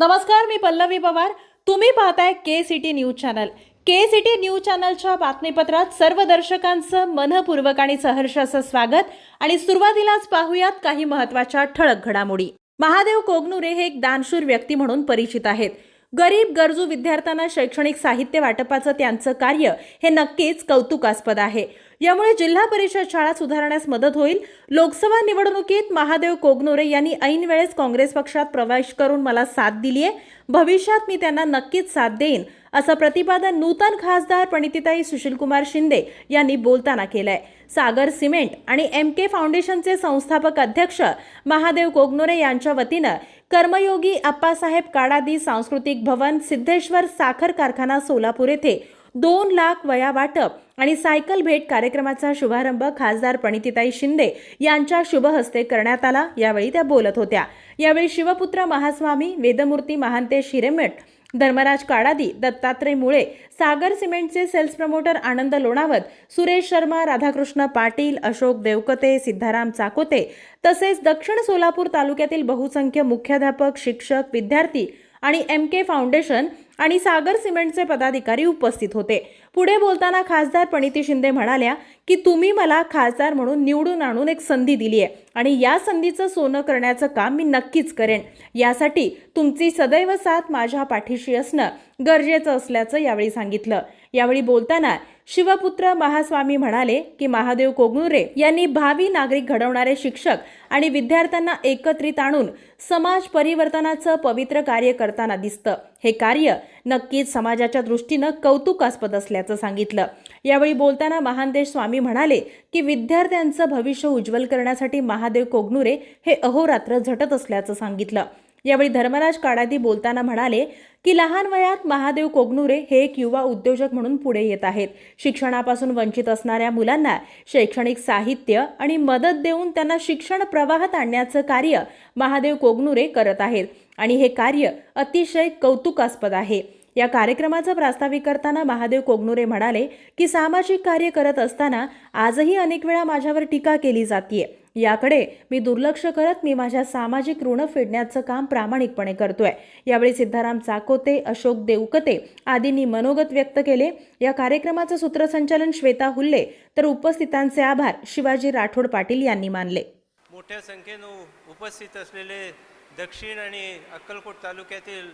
नमस्कार मी पल्लवी पवार. तुम्ही पाहताय K City News channel K City News चॅनलच्या बातमीपत्रात सर्व दर्शकांचं मनपूर्वक आणि सहर्ष असं स्वागत. आणि सुरुवातीलाच पाहूयात काही महत्त्वाच्या ठळक घडामोडी. महादेव कोगनुरे हे एक दानशूर व्यक्ती म्हणून परिचित आहेत. गरीब गरजू विद्यार्थ्यांना शैक्षणिक साहित्य वाटपाचं त्यांचं कार्य हे नक्कीच कौतुकास्पद आहे. यामुळे जिल्हा परिषद शाळा सुधारण्यास मदत होईल. लोकसभा निवडणुकीत महादेव कोगनोरे यांनी ऐन वेळेस काँग्रेस पक्षात प्रवेश करून मला साथ दिली आहे भविष्यात मी त्यांना नक्कीच साथ देईन असं प्रतिपादन नूतन खासदार प्रणितीताई सुशीलकुमार शिंदे यांनी बोलताना केलं आहे सागर सिमेंट आणि एम के फाउंडेशनचे संस्थापक अध्यक्ष महादेव कोगनोरे यांच्या वतीनं कर्मयोगी अप्पासाहेब काडादी सांस्कृतिक भवन सिद्धेश्वर साखर कारखाना सोलापूर येथे दोन लाख वया वाटप आणि सायकल भेट कार्यक्रमाचा शुभारंभ खासदार प्रणितीताई शिंदे यांच्या शुभहस्ते करण्यात आला. यावेळी त्या बोलत होत्या. यावेळी शिवपुत्र महास्वामी वेदमूर्ती महांतेश हिरेमठ धर्मराज काडादी दत्तात्रय मुळे सागर सिमेंटचे सेल्स प्रमोटर आनंद लोणावत सुरेश शर्मा राधाकृष्ण पाटील अशोक देवकते सिद्धाराम चाकोते तसेच दक्षिण सोलापूर तालुक्यातील बहुसंख्य मुख्याध्यापक शिक्षक विद्यार्थी आणि एम के फाउंडेशन आणि सागर सिमेंटचे पदाधिकारी उपस्थित होते. पुढे बोलताना खासदार प्रणिती शिंदे म्हणाल्या की तुम्ही मला खासदार म्हणून निवडून आणून एक संधी दिली आहे आणि या संधीचं सोनं करण्याचं काम मी नक्कीच करेन. यासाठी तुमची सदैव साथ माझ्या पाठीशी असणं गरजेचं असल्याचं यावेळी सांगितलं. यावेळी बोलताना शिवपुत्र महास्वामी म्हणाले की महादेव कोगनुरे यांनी भावी नागरिक घडवणारे शिक्षक आणि विद्यार्थ्यांना एकत्रित आणून समाज परिवर्तनाचं पवित्र कार्य करताना दिसतं. हे कार्य नक्कीच समाजाच्या दृष्टीनं कौतुकास्पद असल्याचं सांगितलं. यावेळी बोलताना महानदेश स्वामी म्हणाले की विद्यार्थ्यांचं भविष्य उज्ज्वल करण्यासाठी महादेव कोगनुरे हे अहोरात्र झटत असल्याचं सांगितलं. यावेळी धर्मराज काडादी बोलताना म्हणाले की लहान वयात महादेव कोगनुरे हे एक युवा उद्योजक म्हणून पुढे येत आहेत. शिक्षणापासून वंचित असणाऱ्या मुलांना शैक्षणिक साहित्य आणि मदत देऊन त्यांना शिक्षण प्रवाहात आणण्याचं कार्य महादेव कोगनुरे करत आहेत. आणि हे कार्य अतिशय कौतुकास्पद आहे. या कार्यक्रमाचं प्रास्ताविक करताना महादेव कोगनुरे म्हणाले की सामाजिक कार्य करत असताना आजही अनेक वेळा माझ्यावर टीका केली जाते याकडे मी दुर्लक्ष करत मी माझ्या सामाजिक ऋण फेडण्याचं काम प्रामाणिकपणे करतोय. यावेळी सिद्धाराम चाकोते अशोक देवकते आदींनी मनोगत व्यक्त केले. या कार्यक्रमाचं सूत्रसंचालन श्वेता हुल्ले तर उपस्थितांचे आभार शिवाजी राठोड पाटील यांनी मानले. मोठ्या संख्येनं उपस्थित असलेले दक्षिण आणि अक्कलकोट तालुक्यातील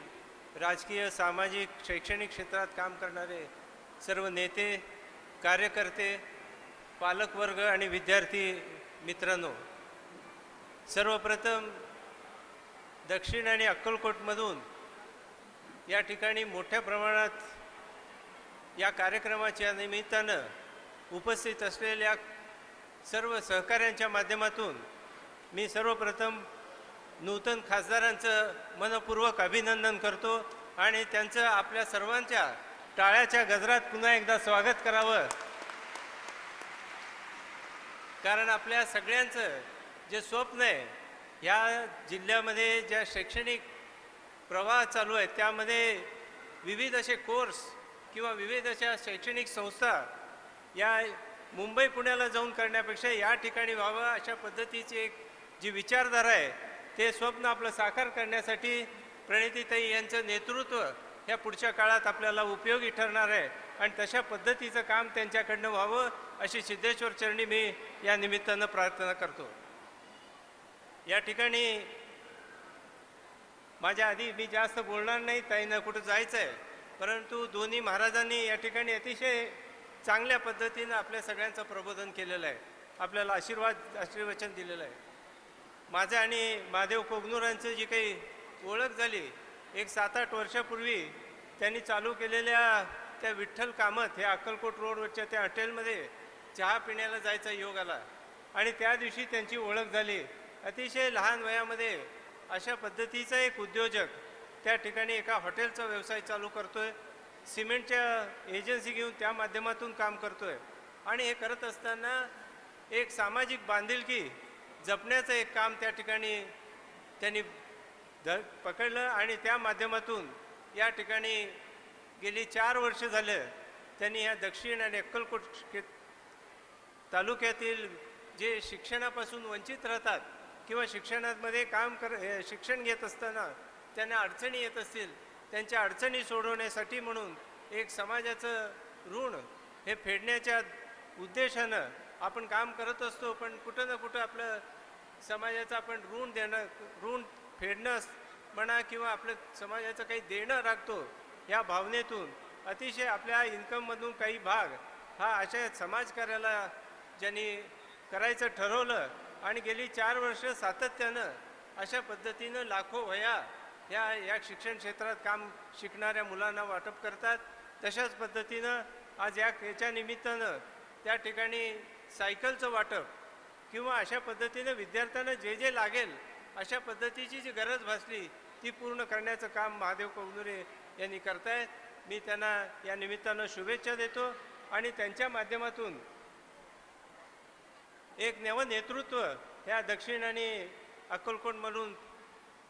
राजकीय सामाजिक शैक्षणिक क्षेत्रात काम करणारे सर्व नेते कार्यकर्ते पालकवर्ग आणि विद्यार्थी मित्रांनो सर्वप्रथम दक्षिण आणि अक्कलकोटमधून या ठिकाणी मोठ्या प्रमाणात या कार्यक्रमाच्या निमित्तानं उपस्थित असलेल्या सर्व सहकाऱ्यांच्या माध्यमातून मी सर्वप्रथम नूतन खासदारांचं मनपूर्वक अभिनंदन करतो आणि त्यांचं आपल्या सर्वांच्या टाळ्याच्या गजरात पुन्हा एकदा स्वागत करावं. कारण आपल्या सगळ्यांचं जे स्वप्न आहे ह्या जिल्ह्यामध्ये ज्या शैक्षणिक प्रवाह चालू आहे त्यामध्ये विविध असे कोर्स किंवा विविध अशा शैक्षणिक संस्था या मुंबई पुण्याला जाऊन करण्यापेक्षा या ठिकाणी व्हावं अशा पद्धतीची एक जी विचारधारा आहे ते स्वप्न आपलं साकार करण्यासाठी प्रणितीताई यांचं नेतृत्व ह्या पुढच्या काळात आपल्याला उपयोगी ठरणार आहे. आणि तशा पद्धतीचं काम त्यांच्याकडनं व्हावं अशी सिद्धेश्वर चरणी मी या निमित्तानं प्रार्थना करतो. या ठिकाणी माझ्या आधी मी जास्त बोलणार नाही ताईनं कुठं जायचं आहे परंतु दोन्ही महाराजांनी या ठिकाणी अतिशय चांगल्या पद्धतीनं आपल्या सगळ्यांचं प्रबोधन केलेलं आहे. आपल्याला आशीर्वाद आशीर्वचन दिलेलं आहे. माझं आणि महादेव कोगनूरांचं जी काही ओळख झाली एक सात आठ वर्षापूर्वी त्यांनी चालू केलेल्या त्या विठ्ठल कामत हे अक्कलकोट रोडवरच्या त्या हॉटेलमध्ये चहा पिण्याला जायचा योग आला. आणि त्या दिवशी त्यांची ओळख झाली. अतिशय लहान वयामध्ये अशा पद्धतीचा एक उद्योजक त्या ठिकाणी एका हॉटेलचा व्यवसाय चालू करतोय. सिमेंटच्या एजन्सी घेऊन त्या माध्यमातून काम करतोय. आणि हे करत असताना एक सामाजिक बांधिलकी जपण्याचं एक काम त्या ठिकाणी त्यांनी ध पकडलं आणि त्या माध्यमातून या ठिकाणी गेली चार वर्ष झालं. त्यांनी ह्या दक्षिण आणि अक्कलकोट तालुक्यातील जे शिक्षणापासून वंचित राहतात किंवा शिक्षणामध्ये काम कर शिक्षण घेत असताना त्यांना अडचणी येत असतील त्यांच्या अडचणी सोडवण्यासाठी म्हणून एक समाजाचं ऋण हे फेडण्याच्या उद्देशानं आपण काम करत असतो पण कुठं ना कुठं आपलं समाजाचं आपण ऋण देणं ऋण फेडणं म्हणा किंवा आपलं समाजाचं काही देणं राखतो या भावनेतून अतिशय आपल्या इन्कममधून काही भाग हा अशा समाजकार्याला ज्यांनी करायचं ठरवलं आणि गेली चार वर्ष सातत्यानं अशा पद्धतीनं लाखो वया ह्या या शिक्षण क्षेत्रात काम शिकणाऱ्या मुलांना वाटप करतात. तशाच पद्धतीनं आज या याच्या निमित्तानं त्या ठिकाणी सायकलचं वाटप किंवा अशा पद्धतीनं विद्यार्थ्यांना जे जे लागेल अशा पद्धतीची जी गरज भासली ती पूर्ण करण्याचं काम महादेव कौदुरे यांनी करतायत. मी त्यांना या निमित्तानं शुभेच्छा देतो आणि त्यांच्या माध्यमातून एक नवनेतृत्व ह्या दक्षिण आणि अक्कलकोटमधून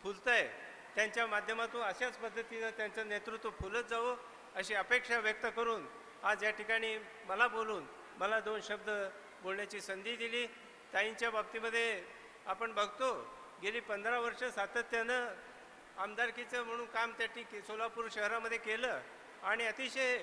फुलत आहे त्यांच्या माध्यमातून अशाच पद्धतीनं त्यांचं नेतृत्व फुलत जावं अशी अपेक्षा व्यक्त करून आज या ठिकाणी मला बोलून मला दोन शब्द बोलण्याची संधी दिली. ताईंच्या बाबतीमध्ये आपण बघतो गेली पंधरा वर्ष सातत्यानं आमदारकीचं म्हणून काम त्या ठिक सोलापूर शहरामध्ये केलं आणि अतिशय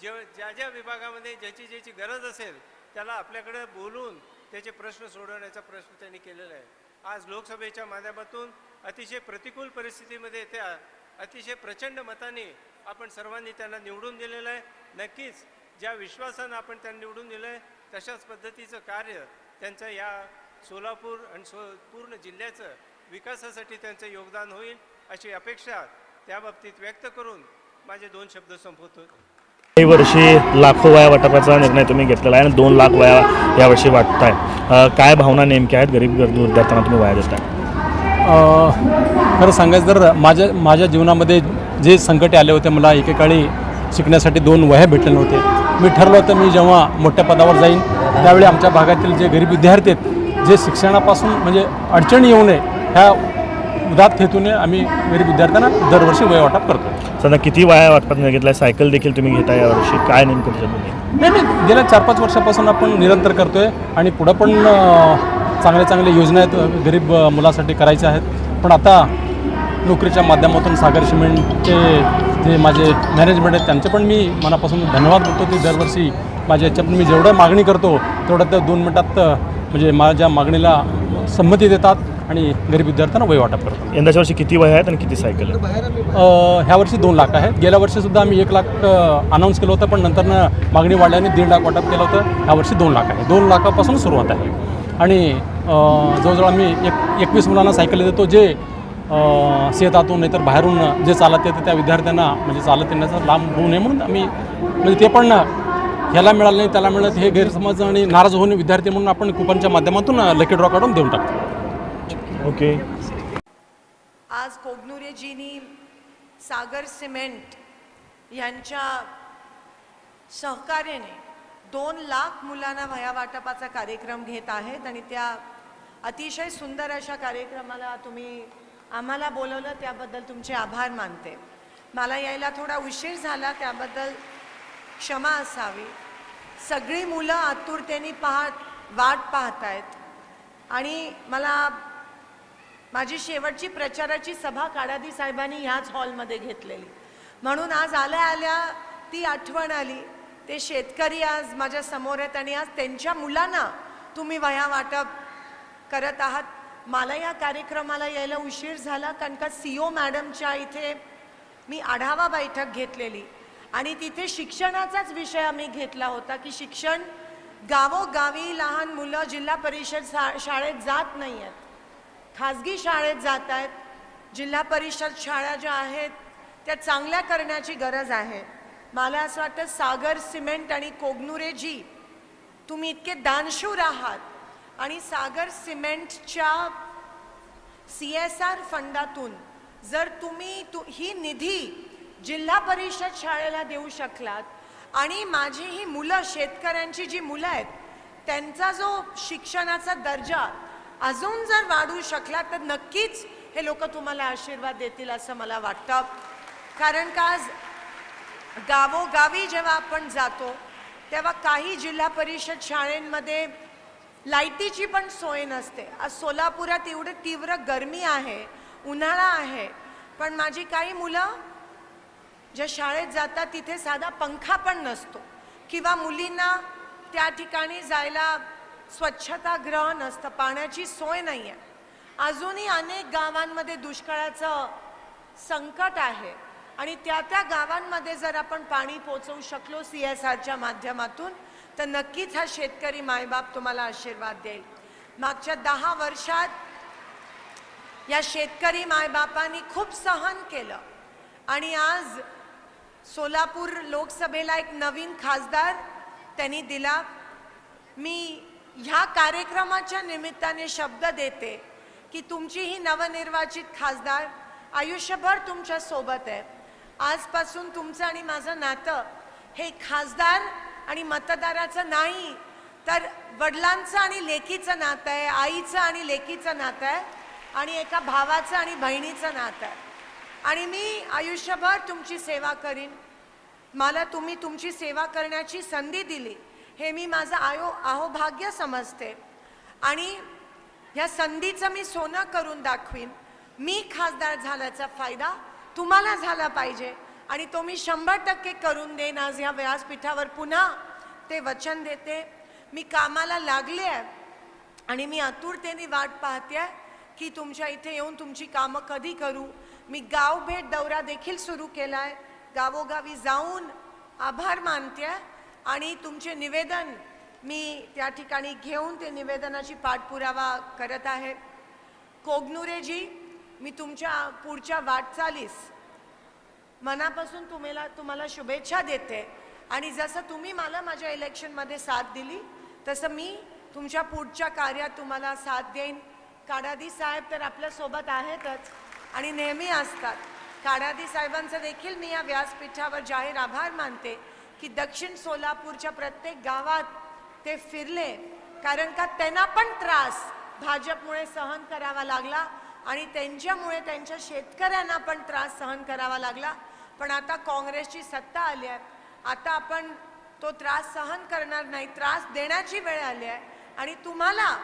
जे ज्या ज्या विभागामध्ये ज्याची ज्याची गरज असेल त्याला आपल्याकडे बोलून त्याचे प्रश्न सोडवण्याचा प्रश्न त्यांनी केलेला आहे. आज लोकसभेच्या माध्यमातून अतिशय प्रतिकूल परिस्थितीमध्ये त्या अतिशय प्रचंड मताने आपण सर्वांनी त्यांना निवडून दिलेलं आहे. नक्कीच ज्या विश्वासानं आपण त्यांना निवडून दिलं आहे तशाच पद्धतीचं कार्य त्यांचं या सोलापूर आणि सो पूर्ण जिल्ह्याचं विकासासाठी त्यांचं योगदान होईल अशी अपेक्षा त्या बाबतीत व्यक्त करून माझे दोन शब्द संपवतो. काही वर्षी लाखो वया वाटपाचा निर्णय तुम्ही घेतलेला आहे आणि दोन लाख वया यावर्षी वाटत आहे काय भावना नेमक्या आहेत? गरीब गरजू विद्यार्थ्यांना तुम्ही वया देताय. आहे खरं सांगायचं तर माझ्या माझ्या जीवनामध्ये जे संकटे आले होते मला एकेकाळी शिकण्यासाठी दोन वह्या भेटले नव्हते मी ठरलं होतं मी जेव्हा मोठ्या पदावर जाईन त्यावेळी आमच्या भागातील जे गरीब विद्यार्थी आहेत जे शिक्षणापासून म्हणजे अडचणी येऊ नये ह्या उदात हेतूने आम्ही गरीब विद्यार्थ्यांना दरवर्षी वय वाटप करतो सध्या किती वया वाटपात घेतलाय? सायकल देखील तुम्ही घेताय यावर्षी काय नेमकं नाही नाही गेल्या चार पाच वर्षापासून आपण निरंतर करतोय आणि पुढं पण चांगल्या चांगल्या योजना आहेत गरीब मुलासाठी करायच्या आहेत. पण आता नोकरीच्या माध्यमातून सागर सिमेंटचे जे माझे मॅनेजमेंट आहेत त्यांचे पण मी मनापासून धन्यवाद बोलतो की दरवर्षी माझ्या याच्यात मी जेवढं मागणी करतो तेवढं त्या दोन मिनटात म्हणजे माझ्या मागणीला संमती देतात. आणि गरीब विद्यार्थ्यांना वय वाटप करतात यंदाच्या वर्षी किती वया आहेत आणि किती सायकल आहेत? ह्या वर्षी दोन लाख आहेत. गेल्या वर्षीसुद्धा आम्ही एक लाख अनाऊन्स केलं होतं पण नंतर मागणी वाढल्याने दीड लाख वाटप केलं होतं. ह्या वर्षी दोन लाख आहे. दोन लाखापासून सुरुवात आहे. आणि जवळजवळ आम्ही एक एकवीस मुलांना सायकल देतो जे शेतातून नाहीतर बाहेरून जे चालत येतं त्या विद्यार्थ्यांना म्हणजे चालत येण्याचा लांब होऊ नये म्हणून आम्ही म्हणजे ते पण ह्याला मिळालं नाही त्याला मिळत हे गैरसमज आणि नाराज होणे विद्यार्थी म्हणून आपण कुपनच्या माध्यमातून लकी ड्रॉ काढून देऊन टाकतो. ओके. आज कोगनुरेजीनी सागर सिमेंट यांच्या सहकार्याने दोन लाख मुलांना वयावाटपाचा कार्यक्रम घेत आहेत आणि त्या अतिशय सुंदर अशा कार्यक्रमाला तुम्ही आम्हाला बोलवलं त्याबद्दल तुमचे आभार मानते. मला यायला थोडा उशीर झाला त्याबद्दल क्षमा असावी. सगळी मुलं आतुरतेने पाहत वाट पाहत आहेत. आणि मला माझी शेवटची प्रचाराची सभा काडादी साहेबांनी ह्याच हॉलमध्ये घेतलेली. म्हणून आज आल्या आल्या ती आठवण आली. ते शेतकरी आज माझ्यासमोर आहेत आणि आज त्यांच्या मुलांना तुम्ही वह्या वाटप करत आहात. मला या कार्यक्रमाला यायला उशीर झाला कारण का सी ओ मॅडमच्या इथे मी आढावा बैठक घेतलेली. आणि तिथे शिक्षणाचाच विषय आम्ही घेतला होता की शिक्षण गावोगावी लहान मुलं जिल्हा परिषद शा शाळेत जात नाही आहेत खाजगी शाळेत जात आहेत जिल्हा परिषद शाळा ज्या आहेत त्या चांगल्या करण्याची गरज आहे. मला असं वाटतं सागर सिमेंट आणि कोगनुरेजी तुम्ही इतके दानशूर आहात. आणि सागर सिमेंटच्या सी एस आर फंडातून जर तुम्ही तु ही निधी जिल्हा परिषद शाळेला देऊ शकलात आणि माझी ही मुलं शेतकऱ्यांची जी मुलं आहेत त्यांचा जो शिक्षणाचा दर्जा अजून जर वाढू शकला तर नक्कीच हे लोक तुम्हाला आशीर्वाद देतील असं मला वाटतं. कारण का आज गावोगावी जेव्हा आपण जातो तेव्हा काही जिल्हा परिषद शाळेंमध्ये लाईटीची पण सोय नसते. आज सोलापुरात एवढी तीव्र गरमी आहे उन्हाळा आहे पण माझी काही मुलं ज्या शाळेत जातात तिथे साधा पंखा पण नसतो. किंवा मुलींना त्या ठिकाणी जायला स्वच्छतागृह नसतं पाण्याची सोय नाही आहे अजूनही अनेक गावांमध्ये दुष्काळाचं संकट आहे. आणि त्या त्या गावांमध्ये जर आपण पाणी पोचवू शकलो सी एस आरच्या माध्यमातून तर नक्कीच हा शेतकरी मायबाप तुम्हाला आशीर्वाद देईल. मागच्या दहा वर्षात या शेतकरी मायबापांनी खूप सहन केलं. आणि आज सोलापूर लोकसभेला एक नवीन खासदार त्यांनी दिला. मी ह्या कार्यक्रमाच्या निमित्ताने शब्द देते की तुमची ही नवनिर्वाचित खासदार आयुष्यभर तुमच्यासोबत आहे. आजपासून तुमचं आणि माझं नातं हे खासदार आणि मतदाराचं नाही तर वडिलांचं आणि लेकीचं नातं आहे आईचं आणि लेकीचं नातं आहे आणि एका भावाचं आणि बहिणीचं नातं आहे. आणि मी आयुष्यभर तुमची सेवा करीन. मला तुम्ही तुमची सेवा करण्याची संधी दिली. हे मी माझं आयो अहोभाग्य समजते. आणि या संधीचं मी सोनं करून दाखवीन. मी खासदार झाल्याचा फायदा तुम्हाला झाला पाहिजे. आणि तो मी शंभर टक्के करून देईन. आज या व्यासपीठावर पुन्हा ते वचन देते. मी कामाला लागले आहे. आणि मी आतुरतेने वाट पाहते आहे की तुमच्या इथे येऊन तुमची कामं कधी करू. मी गाव भेट दौरा देखील सुरू केला आहे गावोगावी जाऊन आभार मानते आहे. आणि तुमचे निवेदन मी त्या ठिकाणी घेऊन ते निवेदनाची पाठपुरावा करत आहे. कोगनुरेजी मी तुमच्या पुढच्या वाटचालीस मनापासून तुम्हाला तुम्हाला शुभेच्छा देते. आणि जसं तुम्ही मला माझ्या इलेक्शनमध्ये साथ दिली तसं मी तुमच्या पुढच्या कार्यात तुम्हाला साथ देईन. काडादी साहेब तर आपल्यासोबत आहेतच आणि नेहमी असतात. काडादी साहेबांचं देखील मी या व्यासपीठावर जाहीर आभार मानते. की दक्षिण सोलापूरच्या प्रत्येक गावात ते फिरले कारण का त्यांना पण त्रास. भाजपमुळे सहन करावा लागला आणि त्यांच्यामुळे त्यांच्या शेतकऱ्यांना पण त्रास सहन करावा लागला. पण आता काँग्रेसची सत्ता आली आहे. आता आपण तो त्रास सहन करणार नाही त्रास देण्याची वेळ आली आहे. आणि तुम्हाला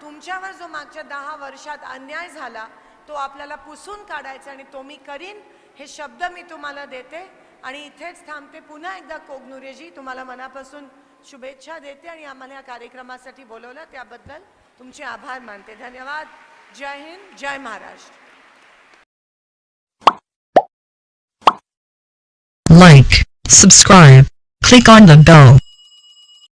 तुमच्यावर जो मागच्या दहा वर्षात अन्याय झाला तो आपल्याला पुसून काढायचा आणि तो मी करीन हे शब्द मी तुम्हाला देते. आणि इथेच थांबते. पुन्हा एकदा कोगनुरेजी तुम्हाला मनापासून शुभेच्छा देते आणि आम्हाला या कार्यक्रमासाठी बोलवलं. त्याबद्दल तुमचे आभार मानते. धन्यवाद. जय हिंद. जय Maharashtra. Like, subscribe, click on the bell.